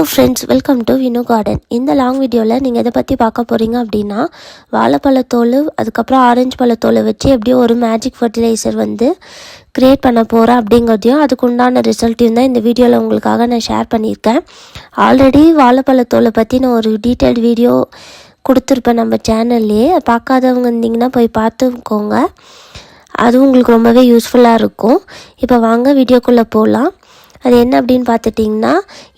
Hello friends welcome to Vinu garden இந்த long வீடியோவில் நீங்கள் எதை பற்றி பார்க்க போகிறீங்க அப்படின்னா வாழைப்பழத்தோல் அதுக்கப்புறம் ஆரஞ்சு பழத்தோலை வச்சு எப்படியோ ஒரு மேஜிக் ஃபர்டிலைசர் வந்து க்ரியேட் பண்ண போகிறேன் அப்படிங்கிறதையும் அதுக்கு உண்டான ரிசல்ட்டையும் தான் இந்த வீடியோவில் உங்களுக்காக நான் ஷேர் பண்ணியிருக்கேன். ஆல்ரெடி வாழைப்பழத்தோலை பற்றி நான் ஒரு டீட்டெயில்டு வீடியோ கொடுத்துருப்பேன் நம்ம சேனல்லே பார்க்காதவங்க இருந்தீங்கன்னா போய் பார்த்துக்கோங்க. அதுவும் உங்களுக்கு ரொம்பவே யூஸ்ஃபுல்லாக இருக்கும். இப்போ வாங்க வீடியோக்குள்ளே போகலாம் அது என்ன அப்படின்னு பார்த்துட்டிங்கன்னா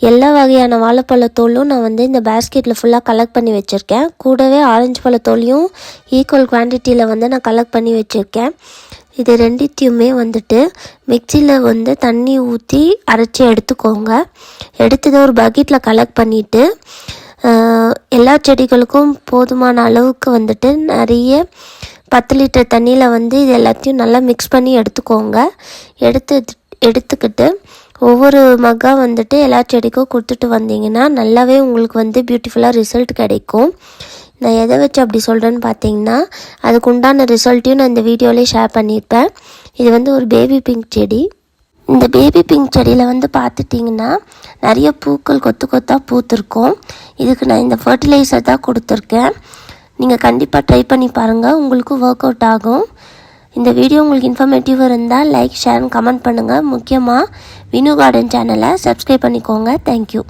எல்லா வகையான வாழைப்பழத்தோலும் நான் வந்து இந்த பேஸ்கெட்டில் ஃபுல்லாக கலெக்ட் பண்ணி வச்சுருக்கேன். கூடவே ஆரஞ்சு பழத்தோலையும் ஈக்குவல் குவான்டிட்டியில் வந்து நான் கலெக்ட் பண்ணி வச்சுருக்கேன். இது ரெண்டுத்தையுமே வந்துட்டு மிக்சியில் வந்து தண்ணி ஊற்றி அரைச்சி எடுத்துக்கோங்க. எடுத்ததை ஒரு பக்கெட்டில் கலெக்ட் பண்ணிவிட்டு எல்லா செடிகளுக்கும் போதுமான அளவுக்கு வந்துட்டு நிறைய பத்து லிட்டர் தண்ணியில் வந்து இது எல்லாத்தையும் நல்லா மிக்ஸ் பண்ணி எடுத்துக்கோங்க. எடுத்து எடுத்துக்கிட்டு ஒவ்வொரு மக்காக வந்துட்டு எல்லா செடிக்கும் கொடுத்துட்டு வந்தீங்கன்னா நல்லாவே உங்களுக்கு வந்து பியூட்டிஃபுல்லாக ரிசல்ட் கிடைக்கும். நான் எதை வச்சு அப்படி சொல்கிறேன்னு பார்த்தீங்கன்னா அதுக்கு உண்டான ரிசல்ட்டையும் நான் இந்த வீடியோலேயே ஷேர் பண்ணியிருப்பேன். இது வந்து ஒரு பேபி பிங்க் செடி. இந்த பேபி பிங்க் செடியில் வந்து பார்த்துட்டிங்கன்னா நிறைய பூக்கள் கொத்து கொத்தாக பூத்துருக்கும். இதுக்கு நான் இந்த ஃபர்டிலைசர் தான் கொடுத்துருக்கேன். நீங்கள் கண்டிப்பாக ட்ரை பண்ணி பாருங்கள் உங்களுக்கும் ஒர்க் அவுட் ஆகும். இந்த வீடியோ உங்களுக்கு இன்ஃபர்மேட்டிவ் இருந்தால் லைக் ஷேர் கமெண்ட் பண்ணுங்கள் முக்கியமாக வினு கார்டன் சேனலை சப்ஸ்கிரைப் பண்ணிக்கோங்க. Thank you